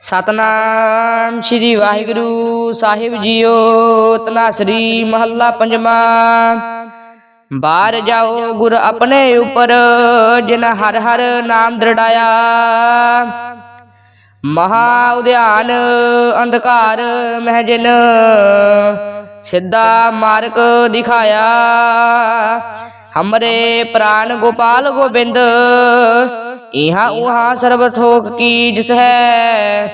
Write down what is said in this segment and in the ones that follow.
ਸਤਨਾਮ ਸ੍ਰੀ ਵਾਹਿਗੁਰੂ ਸਾਹਿਬ ਜੀਓ ਸ੍ਰੀ ਮਹੱਲਾ ਪੰਜਵਾਂ। ਬਾਹਰ ਜਾਓ ਗੁਰ ਆਪਣੇ ਉਪਰ, ਜਿਨ ਹਰ ਹਰ ਨਾਮ ਦ੍ਰਿੜਾਇਆ। ਮਹਾ ਉਦਿਆਨ ਅੰਧਕਾਰ ਮਹਿ ਜਿਨ, ਸਿੱਧਾ ਮਾਰਗ ਦਿਖਾਇਆ। ਹਮਰੇ ਪ੍ਰਾਨ ਗੋਪਾਲ ਗੋਬਿੰਦ ਇਹਾਂ ਉਹਾਂ ਸਰਬ ਥੋਕ ਕੀ ਜਿਸ ਹੈ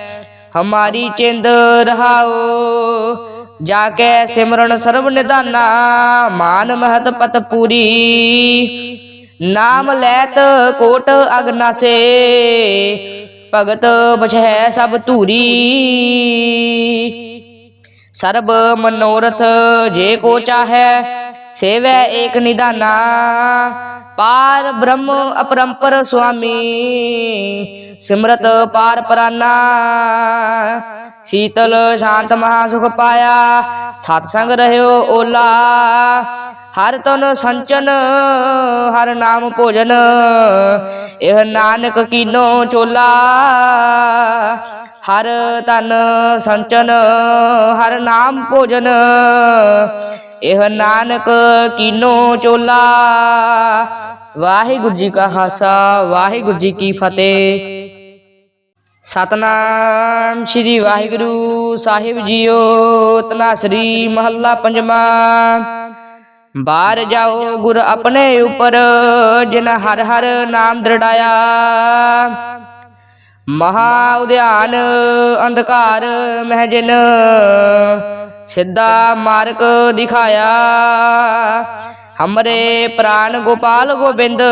ਹਮਾਰੀ ਚਿੰਦ ਰਹਾਓ ਜਾ ਕੇ ਸਿਮਰਨ ਸਰਬ ਨਿਧਾਨਾ ਮਾਨ ਮਹਤ ਪਤ ਪੂਰੀ ਨਾਮ ਲੈਤ ਕੋਟ ਅਗਨਾਸੇ ਭਗਤ ਬਛੈ ਸਭ ਧੂਰੀ ਸਰਬ ਮਨੋਰਥ ਜੇ ਕੋ ਚਾਹੈ ਸੇਵੈ ਏਕ ਨਿਦਾਨਾ। ਪਾਰ ਬ੍ਰਹਮ ਅਪਰੰਪਰ ਸੁਆਮੀ। ਸਿਮਰਤ ਪਾਰ ਪਰਾਨਾ। ਸੀਤਲ ਸ਼ਾਂਤ ਮਹਾ ਸੁਖ ਪਾਇਆ। ਸਤ ਸੰਗ ਰਹਿਓ ਓਲਾ। ਹਰ ਤਨ ਸੰਚਨ ਹਰ ਨਾਮ ਭੋਜਨ। ਇਹ ਨਾਨਕ ਕੀਨੋ ਚੋਲਾ। ਹਰ ਤਨ ਸੰਚਨ ਹਰ ਨਾਮ ਭੋਜਨ। ਇਹ ਨਾਨਕ ਕੀਨੋ ਚੋਲਾ। ਵਾਹਿਗੁਰੂ ਜੀ ਕਾ ਖਾਲਸਾ, ਵਾਹਿਗੁਰੂ ਜੀ ਕੀ ਫਤਿਹ। ਸਤਨਾਮ ਸ੍ਰੀ ਵਾਹਿਗੁਰੂ ਸਾਹਿਬ ਜੀਓ ਤਨਾਸਰੀ ਮਹੱਲਾ ਪੰਜਵਾਂ। ਬਾਹਰ ਜਾਓ ਗੁਰ ਆਪਣੇ ਉਪਰ, ਜਿਨ ਹਰ ਹਰ ਨਾਮ ਦ੍ਰਿੜਾਇਆ। ਮਹਾ ਉਦਿਆਨ ਅੰਧਕਾਰ ਮਹਿ ਜਿਨ ਸਿੱਧਾ ਮਾਰਗ ਦਿਖਾਇਆ ਹਮਰੇ ਪ੍ਰਾਨ ਗੋਪਾਲ ਗੋਬਿੰਦ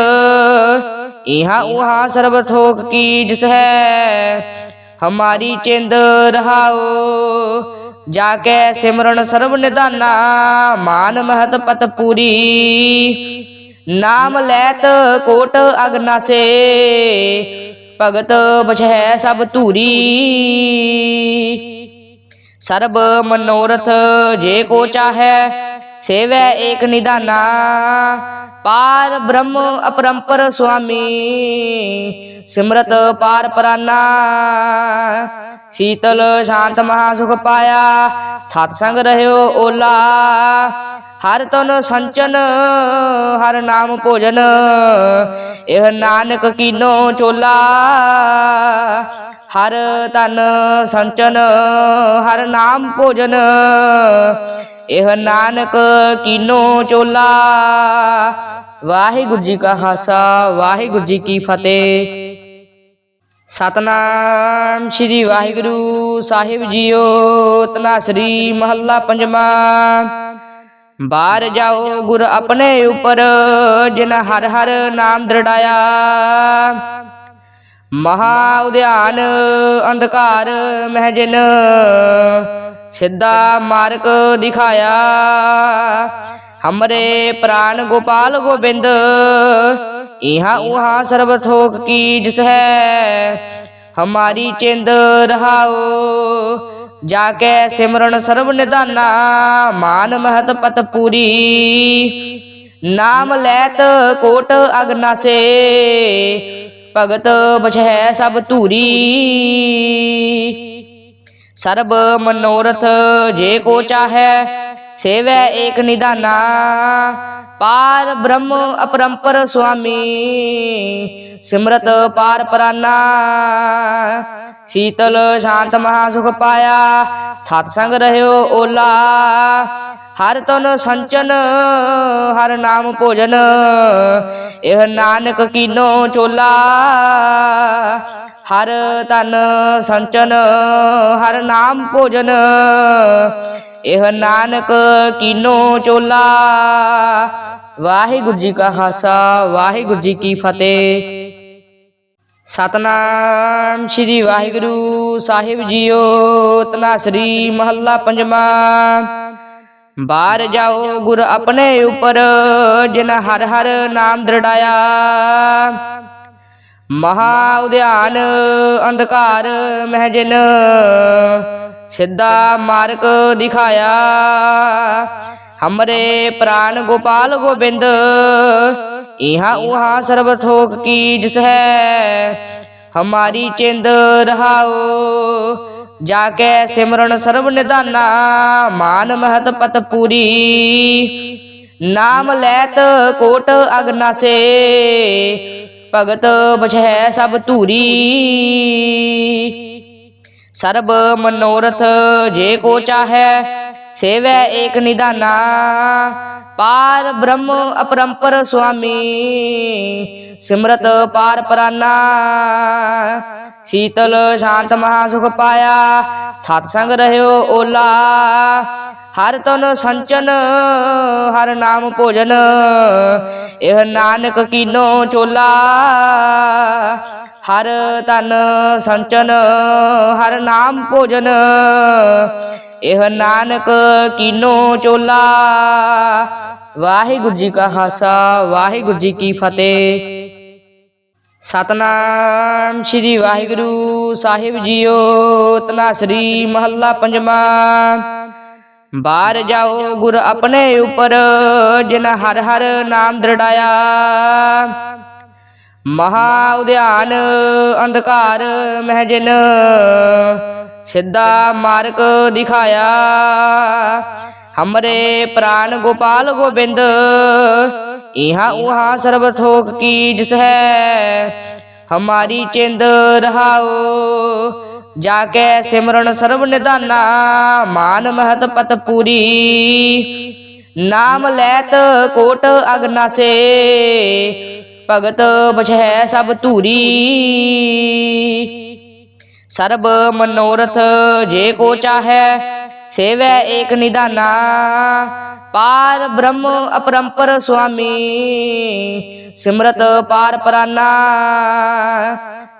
ਇਹਾਂ ਉਹਾਂ ਸਰਬ ਥੋਕ ਕੀ ਜਿਸ ਹੈ ਹਮਾਰੀ ਚਿੰਦ ਰਹਾਓ ਜਾ ਕੇ ਸਿਮਰਨ ਸਰਬ ਨਿਧਾਨਾ ਮਾਨ ਮਹਤ ਪਤ ਪੂਰੀ ਨਾਮ ਲੈਤ ਕੋਟ ਅਗਨਾਸੇ ਭਗਤ ਬਛੈ ਸਭ ਧੂਰੀ ਸਰਬ ਮਨੋਰਥ ਜੇ ਕੋ ਚਾਹੈ, ਸੇਵੈ ਏਕ ਨਿਦਾਨਾ। ਪਾਰ ਬ੍ਰਹਮ ਅਪਰੰਪਰ ਸੁਆਮੀ, ਸਿਮਰਤ ਪਾਰ ਪਰਾਨਾ। ਸੀਤਲ ਸ਼ਾਂਤ ਮਹਾ ਸੁਖ ਪਾਇਆ ਸਤ ਸੰਗ ਰਹਿਓ ਓਲਾ। ਹਰ ਤਨ ਸੰਚਨ, ਹਰ ਨਾਮ ਭੋਜਨ, ਇਹ ਨਾਨਕ ਕੀਨੋ ਚੋਲਾ। ਹਰ ਤਨ ਸੰਚਨ, ਹਰ ਨਾਮ ਭੋਜਨ। ਇਹ ਨਾਨਕ ਕੀਨੋ ਚੋਲਾ। ਵਾਹਿਗੁਰੂ ਜੀ ਕਾ ਖਾਲਸਾ, ਵਾਹਿਗੁਰੂ ਜੀ ਕੀ ਫਤਿਹ। ਸਤਨਾਮ ਸ੍ਰੀ ਵਾਹਿਗੁਰੂ ਸਾਹਿਬ ਜੀਓ ਤਨਾਸਰੀ ਮਹੱਲਾ ਪੰਜਵਾਂ। ਬਾਹਰ ਜਾਓ ਗੁਰ ਆਪਣੇ ਉਪਰ, ਜਿਨ ਹਰ ਹਰ ਨਾਮ ਦ੍ਰਿੜਾਇਆ। ਮਹਾ ਉਦਿਆਨ, ਅੰਧਕਾਰ ਮਹਿ ਜਿਨ ਸਿੱਧਾ ਮਾਰਗ ਦਿਖਾਇਆ। ਹਮਰੇ ਪ੍ਰਾਨ ਗੋਪਾਲ ਗੋਬਿੰਦ ਇਹਾਂ ਉਹਾਂ ਸਰਬ ਥੋਕ ਕੀ ਜਿਸ ਹੈ, ਹਮਾਰੀ ਚਿੰਦ ਰਹਾਓ ਜਾ ਕੇ ਸਿਮਰਨ ਸਰਬ ਨਿਧਾਨਾ, ਮਾਨ ਮਹਤ ਪਤ ਪੂਰੀ। ਨਾਮ ਲੈਤ ਕੋਟ ਅਗਨਾਸੇ ਭਗਤ ਬਛੈ ਸਭ ਧੂਰੀ। ਸਰਬ ਮਨੋਰਥ ਜੇ ਕੋ ਚਾਹੈ ਸੇਵੈ ਏਕ ਨਿਦਾਨਾ ਪਾਰ ਬ੍ਰਹਮ ਅਪਰੰਪਰ ਸੁਆਮੀ, ਸਿਮਰਤ ਪਾਰ ਪਰਾਨਾ। ਸੀਤਲ ਸ਼ਾਂਤ ਮਹਾ ਸੁਖ ਪਾਇਆ ਸਤਸੰਗ ਰਹਿਓ ਓਲਾ। ਹਰ ਤਨ ਸੰਚਨ, ਹਰ ਨਾਮ ਭੋਜਨ, ਇਹ ਨਾਨਕ ਕੀਨੋ ਚੋਲਾ। ਹਰ ਤਨ ਸੰਚਨ, ਹਰ ਨਾਮ ਭੋਜਨ ਇਹ ਨਾਨਕ ਕੀਨੋ ਚੋਲਾ। ਵਾਹਿਗੁਰੂ ਜੀ ਕਾ ਖਾਲਸਾ, ਵਾਹਿਗੁਰੂ ਜੀ ਕੀ ਫਤਿਹ। ਸਤਨਾਮ ਸ੍ਰੀ ਵਾਹਿਗੁਰੂ ਸਾਹਿਬ ਜੀਓ, ਤਨਾਸਰੀ ਮਹੱਲਾ ਪੰਜਵਾਂ। ਬਾਹਰ ਜਾਓ ਗੁਰ ਆਪਣੇ ਉਪਰ, ਜਿਨ ਹਰ ਹਰ ਨਾਮ ਦ੍ਰਿੜਾਇਆ। ਮਹਾ ਉਦਿਆਨ, ਅੰਧਕਾਰ ਮਹਿ ਜਿਨ। ਸਿੱਧਾ ਮਾਰਗ ਦਿਖਾਇਆ। ਹਮਰੇ ਪ੍ਰਾਨ ਗੋਪਾਲ ਗੋਬਿੰਦ, ਇਹਾਂ ਉਹਾਂ ਸਰਬ ਥੋਕ ਕੀ ਜਿਸ ਹੈ, ਹਮਾਰੀ ਚਿੰਦ ਰਹਾਓ ਜਾ ਕੇ ਸਿਮਰਨ ਸਰਬ ਨਿਧਾਨਾ, ਮਾਨ ਮਹਤ ਪਤ ਪੂਰੀ। ਨਾਮ ਲੈਤ ਕੋਟ ਅਗਨਾਸੇ ਭਗਤ ਬਛੈ ਸਭ ਧੂਰੀ। ਸਰਬ ਮਨੋਰਥ ਜੇ ਕੋ ਚਾਹੈ, ਸੇਵੈ ਏਕ ਨਿਧਾਨਾ ਪਾਰ ਬ੍ਰਹਮ ਅਪਰੰਪਰ ਸੁਆਮੀ, ਸਿਮਰਤ ਪਾਰ ਪਰਾਨਾ। ਸੀਤਲ ਸ਼ਾਂਤ ਮਹਾ ਸੁਖ ਪਾਇਆ, ਸਤ ਸੰਗ ਰਹਿਓ ਓਲਾ। ਹਰ ਤਨ ਸੰਚਨ, ਹਰ ਨਾਮ ਭੋਜਨ, ਇਹ ਨਾਨਕ ਕੀਨੋ ਚੋਲਾ। ਹਰ ਤਨ ਸੰਚਨ, ਹਰ ਨਾਮ ਭੋਜਨ। ਇਹ ਨਾਨਕ ਕੀਨੋ ਚੋਲਾ। ਵਾਹਿਗੁਰੂ ਜੀ ਕਾ ਖਾਲਸਾ, ਵਾਹਿਗੁਰੂ ਜੀ ਕੀ ਫਤਿਹ। ਸਤਨਾਮ ਸ੍ਰੀ ਵਾਹਿਗੁਰੂ ਸਾਹਿਬ ਜੀਓ ਤਨਾਸਰੀ ਮਹੱਲਾ ਪੰਜਵਾਂ। ਬਾਹਰ ਜਾਓ ਗੁਰ ਆਪਣੇ ਉਪਰ, ਜਿਨ ਹਰ ਹਰ ਨਾਮ ਦ੍ਰਿੜਾਇਆ। ਮਹਾ ਉਦਿਆਨ ਅੰਧਕਾਰ ਮਹਿ ਜਿਨ ਸਿੱਧਾ ਮਾਰਗ ਦਿਖਾਇਆ। ਹਮਰੇ ਪ੍ਰਾਨ ਗੋਪਾਲ ਗੋਬਿੰਦ, ਇਹਾਂ ਉਹਾਂ ਸਰਬ ਥੋਕ ਕੀ ਜਿਸ ਹੈ, ਹਮਾਰੀ ਚਿੰਦ ਰਹਾਓ ਜਾ ਕੇ ਸਿਮਰਨ ਸਰਬ ਨਿਧਾਨਾ, ਮਾਨ ਮਹਤ ਪਤ ਪੂਰੀ। ਨਾਮ ਲੈਤ ਕੋਟ ਅਗਨਾਸੇ ਭਗਤ ਬਛੈ ਸਭ ਧੂਰੀ। ਸਰਬ ਮਨੋਰਥ ਜੇ ਕੋ ਚਾਹੈ, ਸੇਵੈ ਏਕ ਨਿਧਾਨਾ ਪਾਰ ਬ੍ਰਹਮ ਅਪਰੰਪਰ ਸੁਆਮੀ, ਸਿਮਰਤ ਪਾਰ ਪਰਾਨਾ।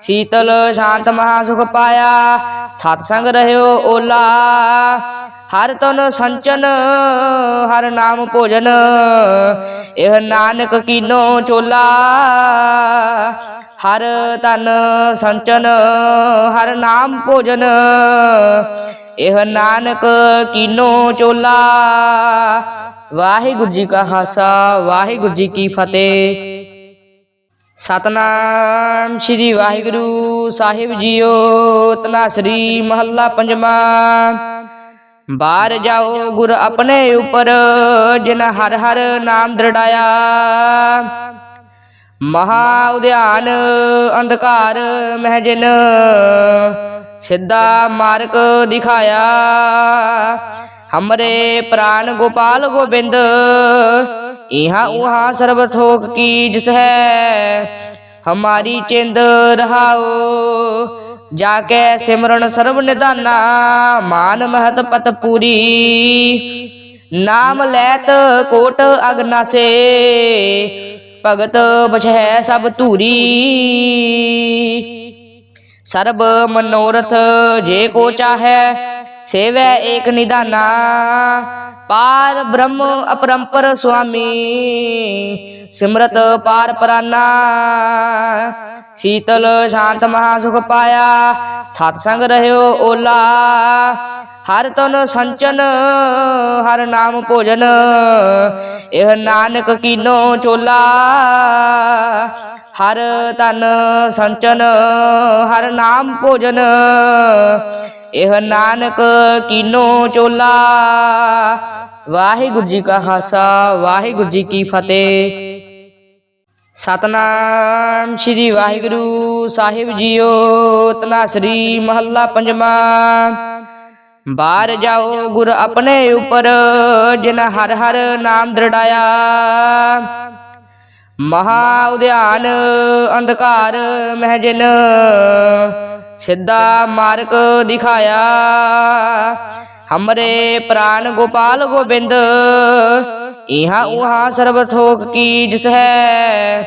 ਸੀਤਲ ਸ਼ਾਂਤ ਮਹਾ ਸੁਖ ਪਾਇਆ ਸਤ ਸੰਗ ਰਹਿਓ ਓਲਾ। ਹਰ ਤਨ ਸੰਚਨ, ਹਰ ਨਾਮ ਭੋਜਨ। ਇਹ ਨਾਨਕ ਕੀਨੋ ਚੋਲਾ, ਹਰ ਤਨ ਸੰਚਨ, ਹਰ ਨਾਮ ਭੋਜਨ। ਇਹ ਨਾਨਕ ਕੀਨੋ ਚੋਲਾ, ਵਾਹਿਗੁਰੂ ਜੀ ਕਾ ਖਾਲਸਾ, ਵਾਹਿਗੁਰੂ ਜੀ ਕੀ ਫਤਿਹ। ਸਤਨਾਮ ਸ੍ਰੀ ਵਾਹਿਗੁਰੂ ਸਾਹਿਬ ਜੀਓ ਤਨਾਸਰੀ ਮਹੱਲਾ ਪੰਜਵਾਂ। ਬਾਹਰ ਜਾਓ ਗੁਰ ਆਪਣੇ ਉਪਰ, ਜਿਨ ਹਰ ਹਰ ਨਾਮ ਦ੍ਰਿੜਾਇਆ। ਮਹਾ ਉਦਿਆਨ, ਅੰਧਕਾਰ ਮਹਿ ਜਿਨ ਸਿੱਧਾ ਮਾਰਗ ਦਿਖਾਇਆ। ਹਮਰੇ ਪ੍ਰਾਨ ਗੋਪਾਲ ਗੋਬਿੰਦ, ਇਹਾ ਉਹਾਂ ਸਰਬ ਥੋਕ ਕੀ ਜਿਸ ਹੈ। ਹਮਾਰੀ ਚਿੰਦ ਰਹਾਓ ਜਾ ਕੇ ਸਿਮਰਨ ਸਰਬ ਨਿਧਾਨਾ, ਮਾਨ ਮਹਤ ਪਤ ਪੂਰੀ। ਨਾਮ ਲੈਤ ਕੋਟ ਅਗਨਾਸੇ ਭਗਤ ਬਛੈ ਸਭ ਧੂਰੀ। ਸਰਬ ਮਨੋਰਥ ਜੇ ਕੋ ਚਾਹੈ, ਸੇਵੈ ਏਕ ਨਿਧਾਨਾ। ਪਾਰ ਬ੍ਰਹਮ ਅਪਰੰਪਰ ਸੁਆਮੀ, ਸਿਮਰਤ ਪਾਰ ਪਰਾਨਾ। ਸੀਤਲ ਸ਼ਾਂਤ ਮਹਾ ਸੁਖ ਪਾਇਆ, ਸਤ ਸੰਗ ਰਹਿਓ ਓਲਾ। ਹਰ ਤਨ ਸੰਚਨ, ਹਰ ਨਾਮ ਭੋਜਨ, ਇਹ ਨਾਨਕ ਕੀਨੋ ਚੋਲਾ। ਹਰ ਤਨ ਸੰਚਨ, ਹਰ ਨਾਮ ਭੋਜਨ ਇਹ ਨਾਨਕ ਕੀਨੋ ਚੋਲਾ। ਵਾਹਿਗੁਰੂ ਜੀ ਕਾ ਖਾਲਸਾ, ਵਾਹਿਗੁਰੂ ਜੀ ਕੀ ਫਤਿਹ। ਸਤਨਾਮ ਸ੍ਰੀ ਵਾਹਿਗੁਰੂ ਸਾਹਿਬ ਜੀਓ ਸ੍ਰੀ ਮਹੱਲਾ ਪੰਜਵਾਂ। ਬਾਹਰ ਜਾਓ ਗੁਰ ਆਪਣੇ ਉਪਰ, ਜਿਨ ਹਰ ਹਰ ਨਾਮ ਦ੍ਰਿੜਾਇਆ। ਮਹਾ ਉਦਿਆਨ ਅੰਧਕਾਰ ਮਹਿ ਜਿਨ ਸਿੱਧਾ ਮਾਰਗ ਦਿਖਾਇਆ। ਹਮਰੇ ਪ੍ਰਾਨ ਗੋਪਾਲ ਗੋਬਿੰਦ, ਇਹਾਂ ਉਹਾਂ ਸਰਬ ਥੋਕ ਕੀ ਜਿਸ ਹੈ?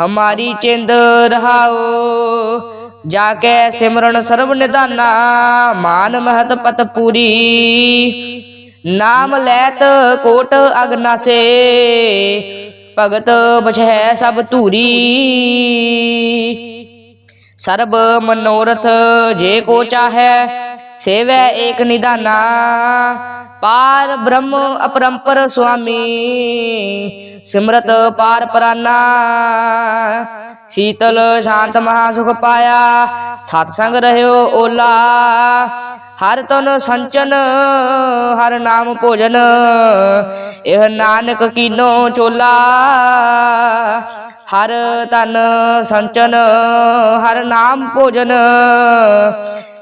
ਹਮਾਰੀ ਚਿੰਦ ਰਹਾਓ ਜਾ ਕੇ ਸਿਮਰਨ ਸਰਬ ਨਿਧਾਨਾ, ਮਾਨ ਮਹਤ ਪਤ ਪੂਰੀ। ਨਾਮ ਲੈਤ ਕੋਟ ਅਗਨਾਸੇ ਭਗਤ ਬਛੈ ਸਭ ਧੂਰੀ। ਸਰਬ ਮਨੋਰਥ ਜੇ ਕੋ ਚਾਹੈ ਸੇਵੈ ਏਕ ਨਿਦਾਨਾ, ਪਾਰ ਬ੍ਰਹਮ ਅਪਰੰਪਰ ਸੁਆਮੀ, ਸਿਮਰਤ ਪਾਰ ਪਰਾਨਾ। ਸ਼ੀਤਲ ਸ਼ਾਂਤ ਮਹਾ ਸੁਖ ਪਾਇਆ ਸਤ ਸੰਗ ਰਹਿਓ ਓਲਾ। ਹਰ ਤਨ ਸੰਚਨ, ਹਰ ਨਾਮ ਭੋਜਨ, ਇਹ ਨਾਨਕ ਕੀਨੋ ਚੋਲਾ। ਹਰ ਤਨ ਸੰਚਨ, ਹਰ ਨਾਮ ਭੋਜਨ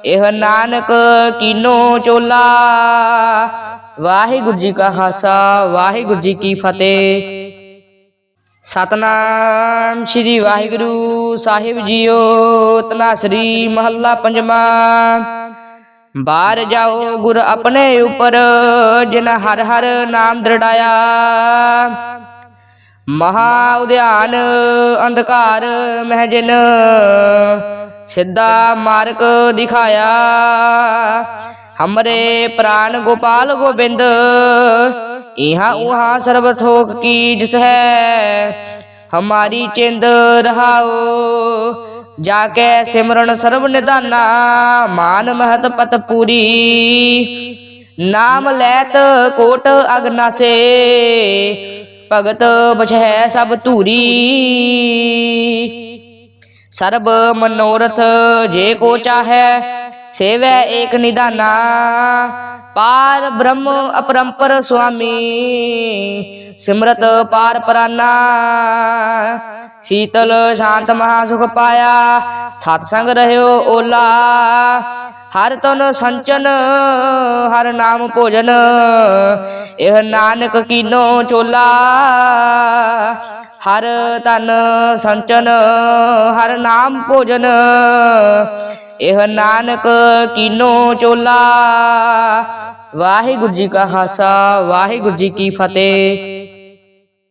ਇਹ ਨਾਨਕ ਕੀਨੋ ਚੋਲਾ। ਵਾਹਿਗੁਰੂ ਜੀ ਕਾ ਖਾਲਸਾ, ਵਾਹਿਗੁਰੂ ਜੀ ਕੀ ਫਤਿਹ। ਸਤਨਾਮ ਸ੍ਰੀ ਵਾਹਿਗੁਰੂ ਸਾਹਿਬ ਜੀਓ ਤਨਾਸਰੀ ਮਹੱਲਾ ਪੰਜਵਾਂ। ਬਾਹਰ ਜਾਓ ਗੁਰ ਆਪਣੇ ਉਪਰ, ਜਿਨ ਹਰ ਹਰ ਨਾਮ ਦ੍ਰਿੜਾਇਆ। ਮਹਾ ਉਦਿਆਨ ਅੰਧਕਾਰ ਮਹਿ ਜਿਨ ਸਿੱਧਾ ਮਾਰਗ ਦਿਖਾਇਆ। ਹਮਰੇ ਪ੍ਰਾਨ ਗੋਪਾਲ ਗੋਬਿੰਦ ਇਹਾਂ ਉਹਾਂ ਸਰਬ ਥੋਕ ਕੀ ਜਿਸ ਹੈ, ਹਮਾਰੀ ਚਿੰਦ ਰਹਾਓ। ਜਾ ਕੇ ਸਿਮਰਨ ਸਰਬ ਨਿਧਾਨਾ, ਮਾਨ ਮਹਤ ਪਤ ਪੂਰੀ। ਨਾਮ ਲੈਤ ਕੋਟ ਅਗਨਾਸੇ ਭਗਤ ਬਛੈ ਸਭ ਧੂਰੀ। ਸਰਬ ਮਨੋਰਥ ਜੇ ਕੋ ਚਾਹੈ, ਸੇਵੈ ਏਕ ਨਿਦਾਨਾ। ਪਾਰ ਬ੍ਰਹਮ ਅਪਰੰਪਰ ਸੁਆਮੀ, ਸਿਮਰਤ ਪਾਰ ਪਰਾਨਾ। ਸ਼ੀਤਲ ਸ਼ਾਂਤ ਮਹਾ ਸੁਖ ਪਾਇਆ ਸਤ ਸੰਗ ਰਹਿਓ ਓਲਾ। ਹਰ ਤਨ ਸੰਚਨ, ਹਰ ਨਾਮ ਭੋਜਨ। ਇਹ ਨਾਨਕ ਕੀਨੋ ਚੋਲਾ। ਹਰ ਤਨ ਸੰਚਨ, ਹਰ ਨਾਮ ਭੋਜਨ। ਇਹ ਨਾਨਕ ਕੀਨੋ ਚੋਲਾ। ਵਾਹਿਗੁਰੂ ਜੀ ਕਾ ਖਾਲਸਾ, ਵਾਹਿਗੁਰੂ ਜੀ ਕੀ ਫਤਿਹ।